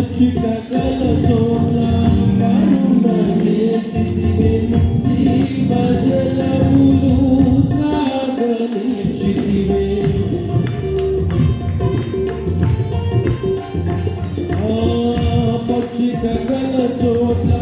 పచ్చిక కల చోట్ల కరుణ చేసిదివే జీవ జలములు కాగలిచితివే పచ్చిక కల చోట్ల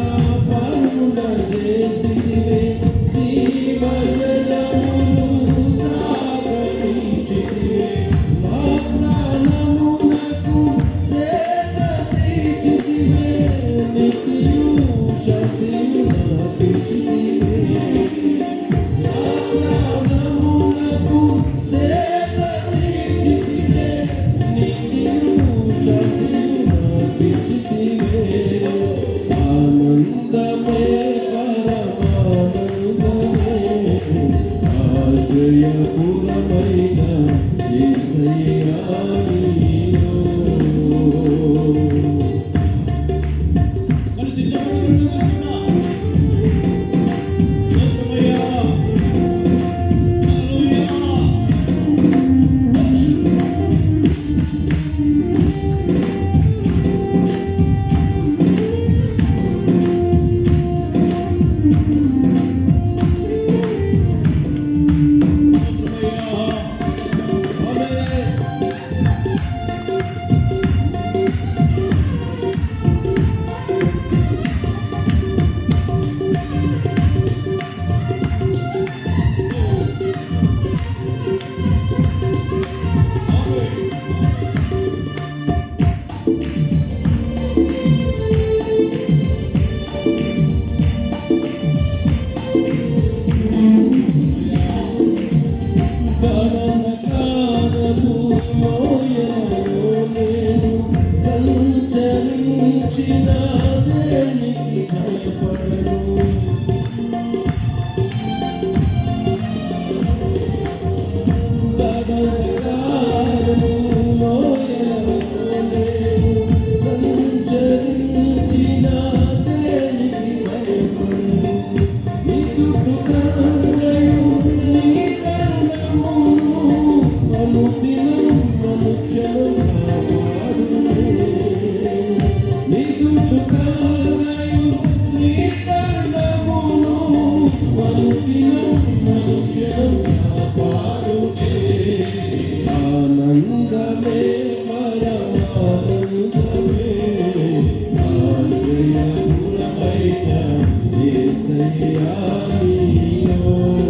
Este ya mío